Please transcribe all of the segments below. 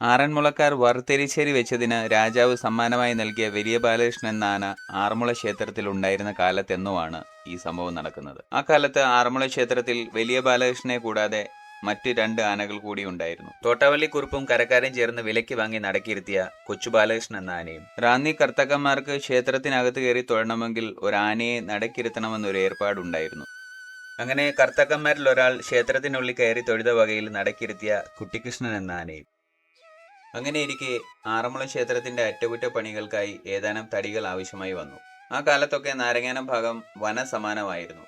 ആറന്മുളക്കാർ വറുത്തെരിശ്ശേരി വെച്ചതിന് രാജാവ് സമ്മാനമായി നൽകിയ വലിയ ബാലകൃഷ്ണൻ നാന ആറന്മുള ക്ഷേത്രത്തിൽ ഉണ്ടായിരുന്ന കാലത്തെന്നുമാണ് ഈ സംഭവം നടക്കുന്നത്. ആ കാലത്ത് ആറന്മുള ക്ഷേത്രത്തിൽ വലിയ ബാലകൃഷ്ണനെ കൂടാതെ മറ്റ് രണ്ട് ആനകൾ കൂടി ഉണ്ടായിരുന്നു. തോട്ടവള്ളി കുറുപ്പും കരക്കാരും ചേർന്ന് വിലയ്ക്ക് വാങ്ങി നടക്കിയിരുത്തിയ കൊച്ചു ബാലകൃഷ്ണൻ എന്ന ആനയും. റാന്നി കർത്തകന്മാർക്ക് ക്ഷേത്രത്തിനകത്ത് കയറി തൊഴണമെങ്കിൽ ഒരു ആനയെ നടക്കിരുത്തണമെന്നൊരു ഏർപ്പാടുണ്ടായിരുന്നു. അങ്ങനെ കർത്തക്കന്മാരിൽ ഒരാൾ ക്ഷേത്രത്തിനുള്ളിൽ കയറി തൊഴുത വകയിൽ നടക്കിരുത്തിയ കുട്ടിക്കൃഷ്ണൻ എന്ന ആനയും. അങ്ങനെ ഇരിക്കെ ആറന്മുള ക്ഷേത്രത്തിന്റെ അറ്റകുറ്റപ്പണികൾക്കായി ഏതാനും തടികൾ ആവശ്യമായി വന്നു. ആ കാലത്തൊക്കെ നാരങ്ങാനം ഭാഗം വനസമാനമായിരുന്നു.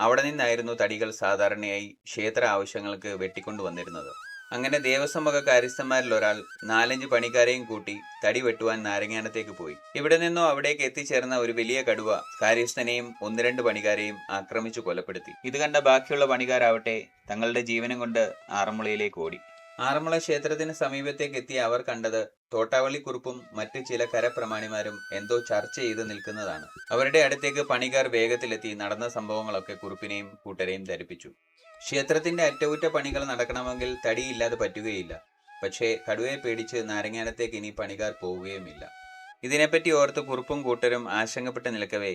അവിടെ നിന്നായിരുന്നു തടികൾ സാധാരണയായി ക്ഷേത്ര ആവശ്യങ്ങൾക്ക് വെട്ടിക്കൊണ്ടുവന്നിരുന്നത് അങ്ങനെ ദേവസ്വം വക കാര്യസ്ഥന്മാരിൽ ഒരാൾ നാലഞ്ച് പണിക്കാരെയും കൂട്ടി തടി വെട്ടുവാൻ നാരങ്ങാനത്തേക്ക് പോയി. ഇവിടെ നിന്നോ അവിടേക്ക് എത്തിച്ചേർന്ന ഒരു വലിയ കടുവ കാര്യസ്ഥനെയും ഒന്ന് രണ്ട് പണിക്കാരെയും ആക്രമിച്ചു കൊലപ്പെടുത്തി. ഇത് കണ്ട ബാക്കിയുള്ള പണിക്കാരാവട്ടെ തങ്ങളുടെ ജീവനം കൊണ്ട് ആറന്മുളയിലേക്ക് ഓടി. ആറന്മുള ക്ഷേത്രത്തിന് സമീപത്തേക്ക് എത്തിയ അവർ കണ്ടത് തോട്ടാവള്ളിക്കുറുപ്പും മറ്റ് ചില കരപ്രമാണിമാരും എന്തോ ചർച്ച ചെയ്ത് നിൽക്കുന്നതാണ്. അവരുടെ അടുത്തേക്ക് പണിക്കാർ വേഗത്തിലെത്തി നടന്ന സംഭവങ്ങളൊക്കെ കുറുപ്പിനെയും കൂട്ടരെയും ധരിപ്പിച്ചു. ക്ഷേത്രത്തിന്റെ അറ്റകുറ്റ പണികൾ നടക്കണമെങ്കിൽ തടിയില്ലാതെ പറ്റുകയില്ല. പക്ഷേ കടുവയെ പേടിച്ച് നാരങ്ങാനത്തേക്ക് ഇനി പണിക്കാർ പോവുകയുമില്ല. ഇതിനെപ്പറ്റി ഓർത്ത് കുറുപ്പും കൂട്ടരും ആശങ്കപ്പെട്ട് നിൽക്കവേ.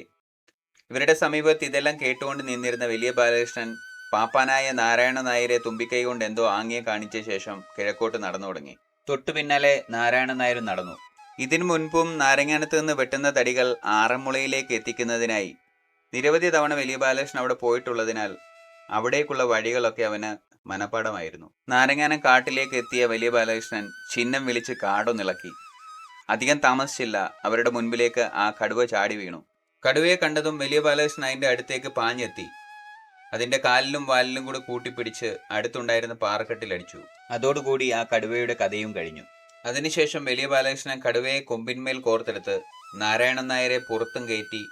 ഇവരുടെ സമീപത്ത് ഇതെല്ലാം കേട്ടുകൊണ്ട് നിന്നിരുന്ന വലിയ ബാലകൃഷ്ണൻ പാപ്പാനായ നാരായണ നായരെ തുമ്പിക്കൈ കൊണ്ട് എന്തോ ആംഗ്യം കാണിച്ച ശേഷം കിഴക്കോട്ട് നടന്നു തുടങ്ങി. തൊട്ടു പിന്നാലെ നാരായണ നായരും നടന്നു. ഇതിനു മുൻപും നാരങ്ങാനത്ത് നിന്ന് വെട്ടുന്ന തടികൾ ആറന്മുളയിലേക്ക് എത്തിക്കുന്നതിനായി നിരവധി തവണ വലിയ ബാലകൃഷ്ണൻ അവിടെ പോയിട്ടുള്ളതിനാൽ അവിടേക്കുള്ള വഴികളൊക്കെ അവന് മനപ്പാടമായിരുന്നു. നാരങ്ങാനം കാട്ടിലേക്ക് എത്തിയ വലിയ ബാലകൃഷ്ണൻ ചിഹ്നം വിളിച്ച് കാടൊന്നിളക്കി അധികം താമസിച്ചില്ല. അവരുടെ മുൻപിലേക്ക് ആ കടുവ ചാടി വീണു. കടുവയെ കണ്ടതും വലിയ ബാലകൃഷ്ണൻ അതിന്റെ അടുത്തേക്ക് പാഞ്ഞെത്തി. അതിന്റെ കാലിലും വാലിലും കൂടെ കൂട്ടിപ്പിടിച്ച് അടുത്തുണ്ടായിരുന്ന പാറക്കെട്ടിലടിച്ചു അതോടുകൂടി ആ കടുവയുടെ കഥയും കഴിഞ്ഞു. അതിനുശേഷം വലിയ ബാലകൃഷ്ണൻ കടുവയെ കൊമ്പിന്മേൽ കോർത്തെടുത്ത് നാരായണൻ നായരെ പുറത്തും കയറ്റി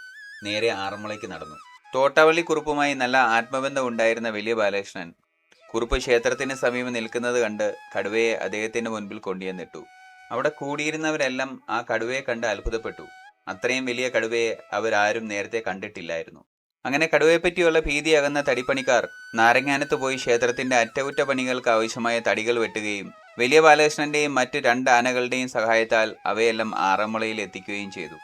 നേരെ ആറന്മുളയ്ക്ക് നടന്നു. തോട്ടവള്ളി കുറുപ്പുമായി നല്ല ആത്മബന്ധം ഉണ്ടായിരുന്ന വലിയ ബാലകൃഷ്ണൻ കുറുപ്പ് ക്ഷേത്രത്തിന് സമീപം നിൽക്കുന്നത് കണ്ട് കടുവയെ അദ്ദേഹത്തിന്റെ മുൻപിൽ കൊണ്ടുവന്നിട്ടു അവിടെ കൂടിയിരുന്നവരെല്ലാം ആ കടുവയെ കണ്ട് അത്ഭുതപ്പെട്ടു. അത്രയും വലിയ കടുവയെ അവരാരും നേരത്തെ കണ്ടിട്ടില്ലായിരുന്നു. അങ്ങനെ കടുവയെപ്പറ്റിയുള്ള ഭീതി അകന്ന തടിപ്പണിക്കാർ നാരങ്ങാനത്ത് പോയി ക്ഷേത്രത്തിന്റെ അറ്റകുറ്റപ്പണികൾക്ക് ആവശ്യമായ തടികൾ വെട്ടുകയും വലിയ ബാലകൃഷ്ണന്റെയും മറ്റ് രണ്ട് ആനകളുടെയും സഹായത്താൽ അവയെല്ലാം ആറന്മുളയിൽ എത്തിക്കുകയും ചെയ്തു.